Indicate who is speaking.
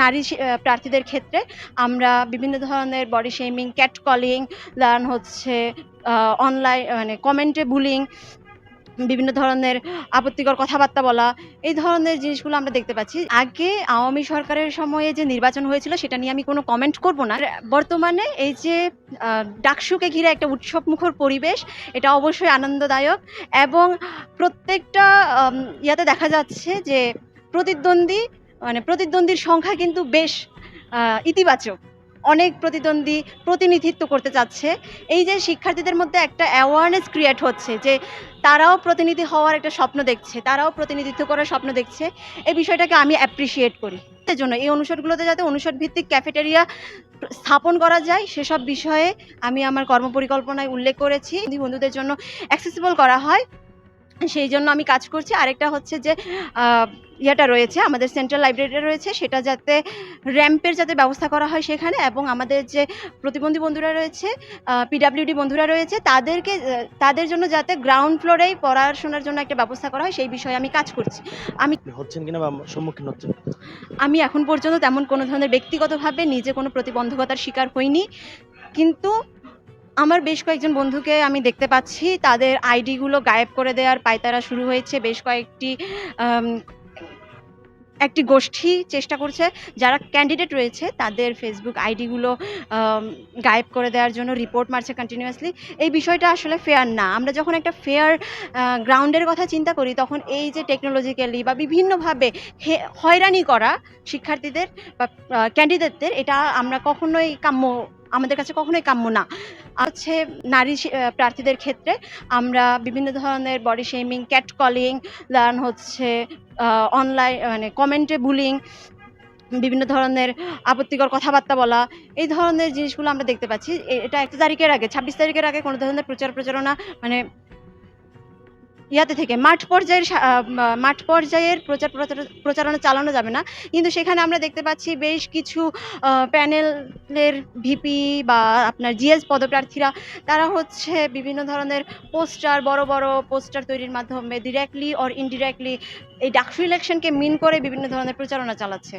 Speaker 1: নারী প্রার্থীদের ক্ষেত্রে আমরা বিভিন্ন ধরনের body shaming cat calling then হচ্ছে অনলাইন মানে কমেন্টে বুলিং বিভিন্ন ধরনের আপত্তিকর কথাবার্তা বলা, এই ধরনের জিনিসগুলো আমরা দেখতে পাচ্ছি। আগে আওয়ামী সরকারের সময়ে যে নির্বাচন হয়েছিল, সেটা নিয়ে আমি কোনো কমেন্ট করব না। বর্তমানে এই যে ডাকসুকে ঘিরে একটা উৎসব মুখর পরিবেশ, এটা অবশ্যই আনন্দদায়ক এবং প্রত্যেকটা ইয়াতে দেখা যাচ্ছে যে প্রতিদ্বন্দ্বী মানে প্রতিদ্বন্দ্বীর সংখ্যা কিন্তু বেশ ইতিবাচক। অনেক প্রতিদ্বন্দ্বী প্রতিনিধিত্ব করতে চাচ্ছে। এই যে শিক্ষার্থীদের মধ্যে একটা অ্যাওয়ারনেস ক্রিয়েট হচ্ছে যে তারাও প্রতিনিধি হওয়ার একটা স্বপ্ন দেখছে, তারাও প্রতিনিধিত্ব করার স্বপ্ন দেখছে, এই বিষয়টাকে আমি অ্যাপ্রিসিয়েট করি। এর জন্য এই অনুষদগুলোতে যাতে অনুষদ ভিত্তিক ক্যাফেটেরিয়া স্থাপন করা যায়, সেসব বিষয়ে আমি আমার কর্মপরিকল্পনায় উল্লেখ করেছি। বন্ধুদের জন্য অ্যাক্সেসিবল করা হয়, সেই জন্য আমি কাজ করছি। আরেকটা হচ্ছে যে ইয়েটা রয়েছে আমাদের সেন্ট্রাল লাইব্রেরিটা রয়েছে সেটা যাতে র্যাম্পের যাতে ব্যবস্থা করা হয় সেখানে এবং আমাদের যে প্রতিবন্ধী বন্ধুরা রয়েছে পিডাব্লিউডি বন্ধুরা রয়েছে তাদেরকে তাদের জন্য যাতে গ্রাউন্ড ফ্লোরেই পড়াশোনার জন্য একটা ব্যবস্থা করা হয় সেই বিষয়ে আমি কাজ করছি।
Speaker 2: আমি হচ্ছেন কিনা বা সম্মুখীন হচ্ছেন?
Speaker 1: আমি এখন পর্যন্ত তেমন কোনো ধরনের ব্যক্তিগতভাবে নিজে কোনো প্রতিবন্ধকতার শিকার হইনি কিন্তু আমার বেশ কয়েকজন বন্ধুকে আমি দেখতে পাচ্ছি তাদের আইডিগুলো গায়েব করে দেওয়ার পায়তারা শুরু হয়েছে বেশ কয়েকটি একটি গোষ্ঠী চেষ্টা করছে, যারা ক্যান্ডিডেট রয়েছে, তাদের ফেসবুক আইডিগুলো গায়েব করে দেওয়ার জন্য রিপোর্ট মারছে কন্টিনিউয়াসলি এই বিষয়টা আসলে ফেয়ার না। আমরা যখন একটা ফেয়ার গ্রাউন্ডের কথা চিন্তা করি, তখন এই যে টেকনোলজিক্যালি বা বিভিন্নভাবে হয়রানি করা শিক্ষার্থীদের বা ক্যান্ডিডেটদের এটা আমরা কখনোই কাম্য, আমাদের কাছে কখনোই কাম্য না। হচ্ছে নারী প্রার্থীদের ক্ষেত্রে। আমরা বিভিন্ন ধরনের body shaming cat calling then হচ্ছে অনলাইন মানে কমেন্টে বুলিং বিভিন্ন ধরনের আপত্তিকর কথাবার্তা বলা, এই ধরনের জিনিসগুলো আমরা দেখতে পাচ্ছি। এটা এক তারিখের আগে, ছাব্বিশ তারিখের আগে কোনো ধরনের প্রচার প্রচারণা মানে ইয়াতে থেকে। মাঠ পর্যায়ের মাঠ পর্যায়ের প্রচার প্রচার- প্রচারণা চালানো যাবে না। কিন্তু সেখানে আমরা দেখতে পাচ্ছি বেশ কিছু প্যানেলের ভিপি বা আপনার জিএস পদপ্রার্থীরা, তারা হচ্ছে বিভিন্ন ধরনের পোস্টার, বড় বড় পোস্টার তৈরির মাধ্যমে ডিরেক্টলি অর ইনডিরেক্টলি এই ডাকসু ইলেকশনকে মিন করে বিভিন্ন ধরনের প্রচারণা চালাচ্ছে।